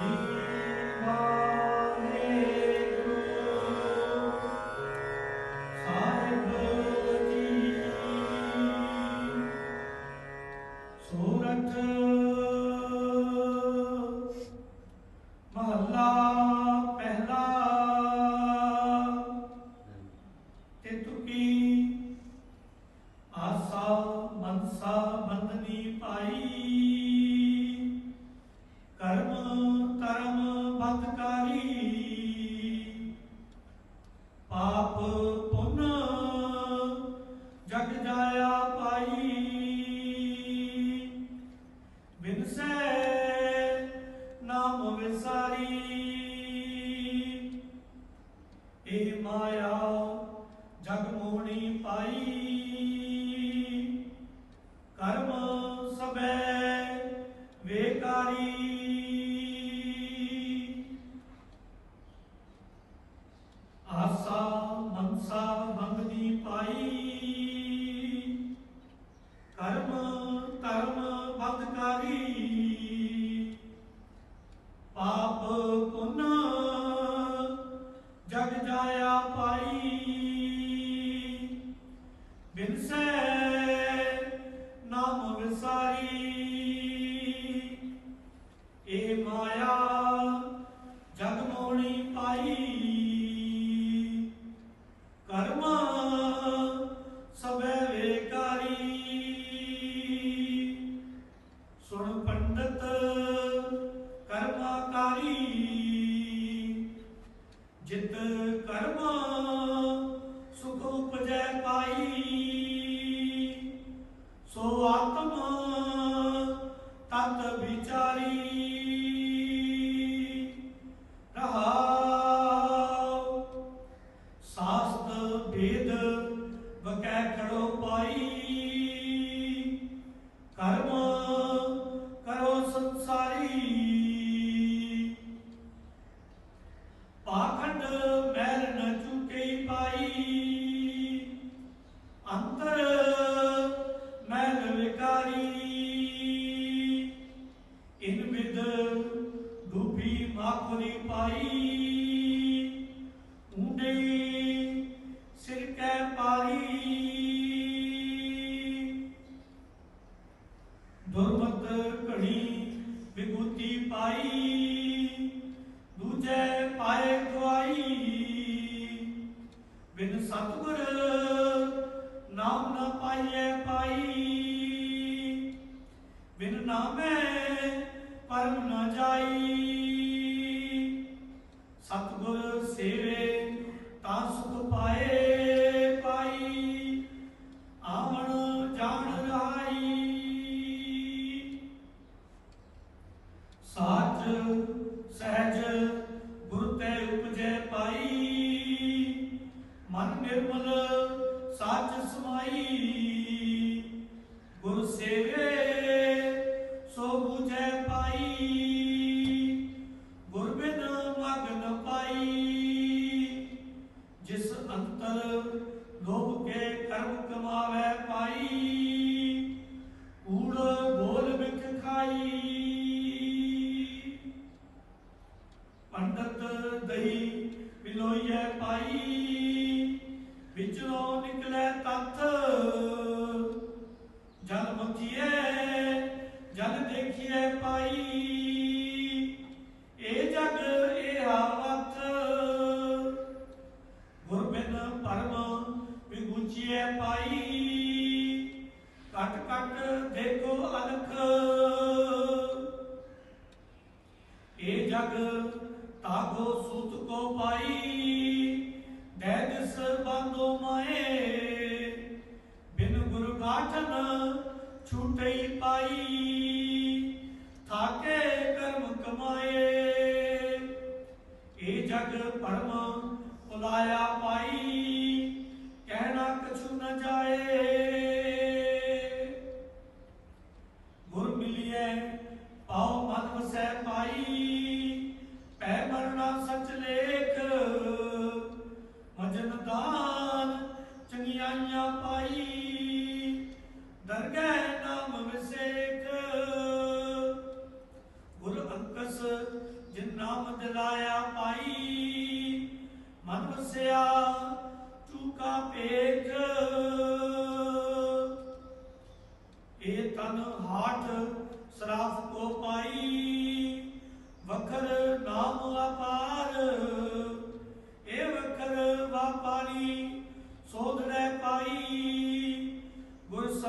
Amen. Amen. morning by ਮਾਈ ਦੂਜੇ ਪਾਏ ਗਵਾਈ ਬਿਨ ਸਤਗੁਰ ਨਾਮ ਨਾ ਪਾਈਏ ਪਾਈ। ਬਿਨ ਨਾਮੇ ਪਰਮ ਨਾ ਮਨ ਨਿਰਮਲ ਸੱਚ ਸਮਾਈ। ਗੁਰ ਸੇਵੇ ਛੂਟਈ ਪਾਈ ਥਾਕੇ ਕਰਮ ਕਮਾਏ। ਇਹ ਜਗ ਪਰਮ ਪੁਲਾਇਆ ਪਾਈ ਕਹਿਣਾ ਕਛੂ ਨ ਜਾਏ।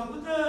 ਗੁਰ ਸ਼ਬਦ